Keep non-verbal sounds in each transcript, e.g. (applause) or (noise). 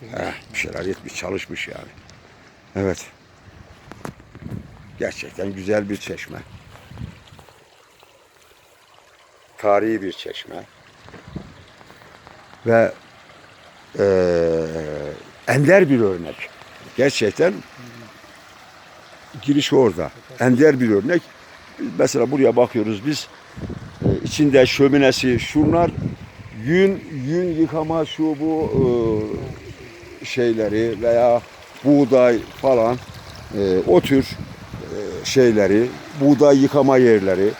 Heh, bir şeyler etmiş, çalışmış yani. Evet. Gerçekten güzel bir çeşme. Tarihi bir çeşme. Ve eee, ender bir örnek. Gerçekten giriş orada. Ender bir örnek. Mesela buraya bakıyoruz biz. E, içinde şöminesi şunlar yün yün yıkama şu bu e, şeyleri veya buğday falan e, o tür e, şeyleri buğday yıkama yerleri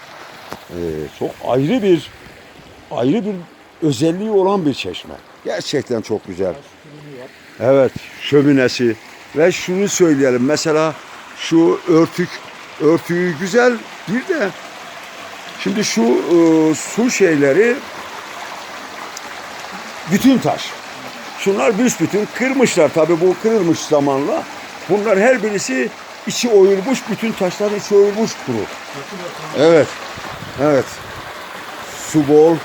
e, çok ayrı bir ayrı bir özelliği olan bir çeşme. Gerçekten çok güzel. Evet, şöminesi ve şunu söyleyelim mesela şu örtük örtüyü güzel bir de şimdi şu e, su şeyleri bütün taş. Şunlar büsbütün kırmışlar tabi bu kırılmış zamanla. Bunlar her birisi içi oyulmuş, bütün taşların içi oyulmuş kuru. Evet, evet. Su bol.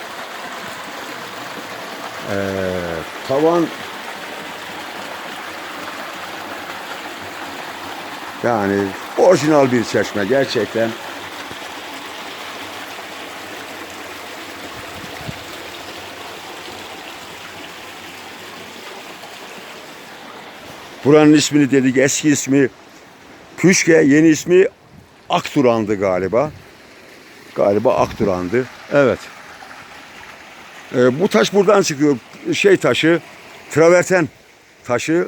Ee, tavan yani orijinal bir çeşme gerçekten. Buranın ismini dedik eski ismi Püşke, yeni ismi Akturan'dı galiba. Galiba Akturan'dı. Evet. Ee, bu taş buradan çıkıyor. Şey taşı, traverten taşı.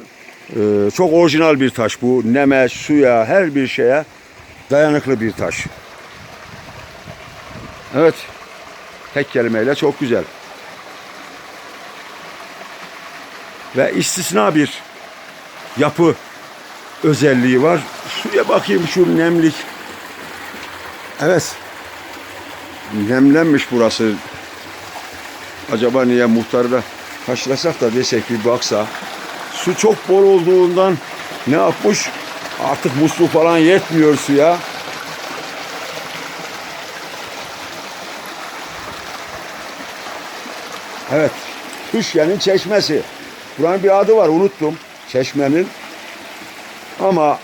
Ee, çok orijinal bir taş bu. Neme, suya, her bir şeye dayanıklı bir taş. Evet. Tek kelimeyle çok güzel. Ve istisna bir yapı özelliği var. Şuraya bakayım şu nemlik. Evet. Nemlenmiş burası. Acaba niye muhtarı da taşlasak da desek bir baksa. Su çok bol olduğundan ne yapmış? Artık musluk falan yetmiyor suya. Evet. Hüşye'nin çeşmesi. Buranın bir adı var unuttum. Çeşmenin. Ama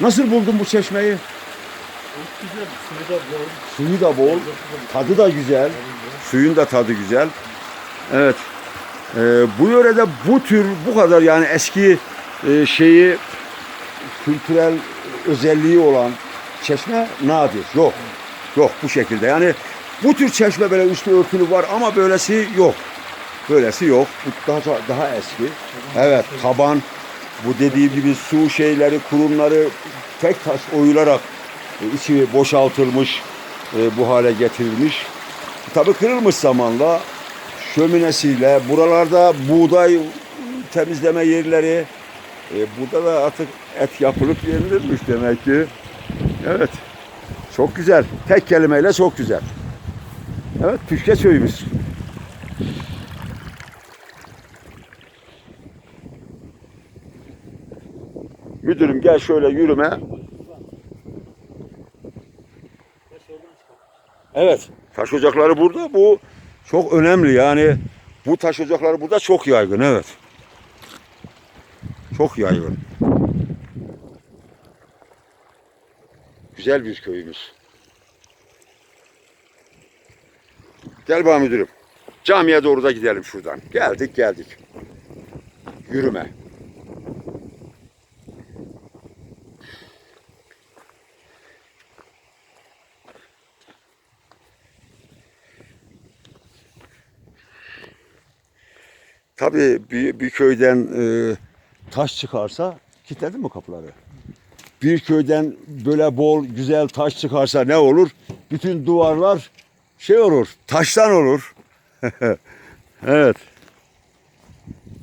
nasıl buldun bu çeşmeyi? Güzel, suyu da bol. Suyu da bol, tadı da güzel. Suyun da tadı güzel. Evet. Ee, bu yörede bu tür bu kadar yani eski e, şeyi kültürel özelliği olan çeşme nadir. Yok. Yok bu şekilde. Yani bu tür çeşme böyle üstü örtülü var ama böylesi yok. Böylesi yok. Bu daha daha eski. Evet, taban bu dediğim gibi su şeyleri, kurumları tek taş oyularak e, içi boşaltılmış, e, bu hale getirilmiş. Tabii kırılmış zamanla şöminesiyle buralarda buğday temizleme yerleri e, burada da artık et yapılıp yenilirmiş demek ki. Evet. Çok güzel. Tek kelimeyle çok güzel. Evet, Püşke köyümüz. Müdürüm gel şöyle yürüme. Evet. Taş ocakları burada. Bu çok önemli. Yani bu taş ocakları burada çok yaygın. Evet. Çok yaygın. Güzel bir köyümüz. Gel bana müdürüm. Camiye doğru da gidelim şuradan. Geldik geldik. Yürüme. Tabii bir, bir köyden e, taş çıkarsa kilitledin mi kapıları? Bir köyden böyle bol güzel taş çıkarsa ne olur? Bütün duvarlar şey olur, taştan olur. (laughs) evet.